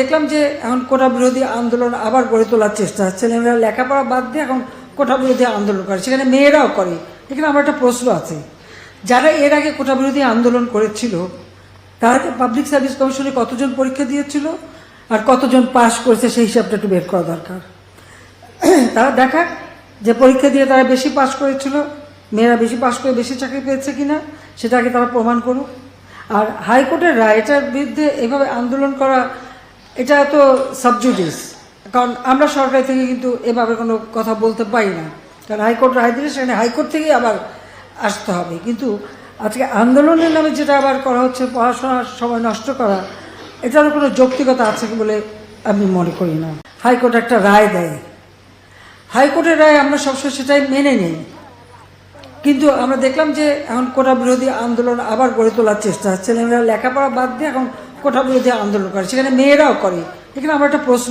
দেখলাম যে এখন কোটা বিরোধী আন্দোলন আবার গড়ে তোলার চেষ্টা হচ্ছে। ছেলেমেয়েরা লেখাপড়া বাদ দিয়ে এখন কোটা বিরোধী আন্দোলন করে। সেখানে মেয়েরাও করে। এখানে আমার একটা প্রশ্ন আছে। যারা এর আগে কোটা বিরোধী আন্দোলন করেছিল, তারা পাবলিক সার্ভিস কমিশনে কতজন পরীক্ষা দিয়েছিল আর কতজন পাশ করেছে সেই হিসাবটা একটু বের করা দরকার। তারা দেখাক যে পরীক্ষা দিয়ে তারা বেশি পাশ করেছিল, মেয়েরা বেশি পাশ করে বেশি চাকরি পেয়েছে কিনা সেটাকে তারা প্রমাণ করুক। আর হাইকোর্টের রায় এটার বিরুদ্ধে এভাবে আন্দোলন করা এটা তো সাবজুডিস কারণ আমরা সরকার থেকে কিন্তু এভাবে কোনো কথা বলতে পারি না। কারণ হাইকোর্ট রায় দিলে সেখানে হাইকোর্ট থেকেই আবার আসতে হবে। কিন্তু আজকে আন্দোলনের নামে যেটা আবার করা হচ্ছে, পড়াশোনার সময় নষ্ট করা, এটারও কোনো যৌক্তিকতা আছে বলে আমি মনে করি না। হাইকোর্ট একটা রায় দেয়। হাইকোর্টের রায় আমরা সবসময় সেটাই মেনে নেই। কিন্তু আমরা দেখলাম যে এখন কোটা বিরোধী আন্দোলন আবার গড়ে তোলার চেষ্টা। ছেলেমেয়েরা লেখাপড়া বাদ দিয়ে এখন কোটা বিরোধী আন্দোলন করে সেখানে মেয়েরাও করে। এখানে আমার একটা প্রশ্ন